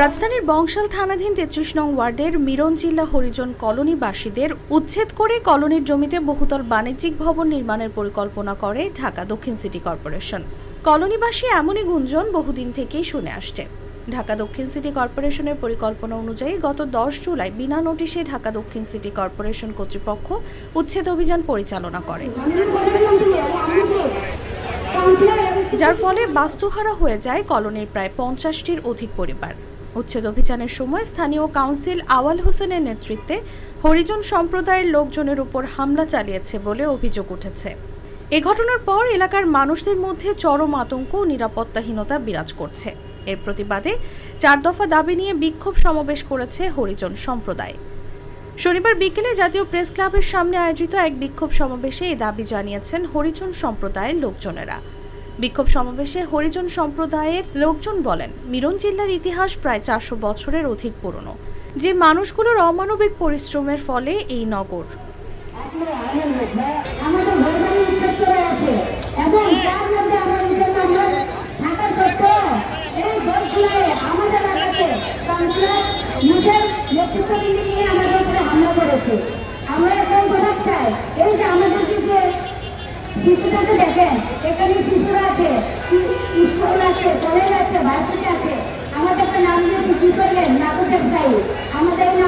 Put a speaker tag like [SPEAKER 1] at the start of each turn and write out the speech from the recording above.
[SPEAKER 1] রাজধানীর বংশাল থানাধীন তেত্রিশ নং ওয়ার্ডের মিরন জিল্লা হরিজন কলোনিবাসীদের উচ্ছেদ করে কলোনির জমিতে বহুতল বাণিজ্যিক ভবন নির্মাণের পরিকল্পনা করে ঢাকা দক্ষিণ সিটি কর্পোরেশন। কলোনিবাসী এমনই গুঞ্জন বহুদিন থেকেই শুনে আসছে। ঢাকা দক্ষিণ সিটি কর্পোরেশনের পরিকল্পনা অনুযায়ী গত দশ জুলাই বিনা নোটিশে ঢাকা দক্ষিণ সিটি কর্পোরেশন কর্তৃপক্ষ উচ্ছেদ অভিযান পরিচালনা করে। যার ফলে বাস্তুহারা হয়ে যায় কলোনির প্রায় পঞ্চাশটির অধিক পরিবার। উচ্ছেদ অভিযানের সময় স্থানীয় কাউন্সিল আওয়াল হোসেনের নেতৃত্বে হরিজন সম্প্রদায়ের লোকজনের উপর হামলা চালিয়েছে বলে অভিযোগ উঠেছে। এ ঘটনার পর এলাকার মানুষদের মধ্যে চরম আতঙ্ক ও নিরাপত্তাহীনতা বিরাজ করছে। এর প্রতিবাদে চার দফা দাবি নিয়ে বিক্ষোভ সমাবেশ করেছে হরিজন সম্প্রদায়। শনিবার বিকেলে জাতীয় প্রেস ক্লাবের সামনে আয়োজিত এক বিক্ষোভ সমাবেশে এই দাবি জানিয়েছেন হরিজন সম্প্রদায়ের লোকজনেরা। বিক্ষোভ সমাবেশে হরিজন সম্প্রদায়ের লোকজন বলেন, মিরন জেলার ইতিহাস প্রায় চারশো বছরের অধিক পুরনো। যে মানুষগুলোর অমানবিক পরিশ্রমের ফলে এই নগর।
[SPEAKER 2] আমার এখন চাই এই যে আমাদের শিশুটাকে দেখেন, এখানে শিশুরা আছে স্কুল আছে, কলেজ আছে, ভার্সিটি আছে। আমাদের একটা নাম দিয়েছে কি করলেন নাগরিক আমাদের এই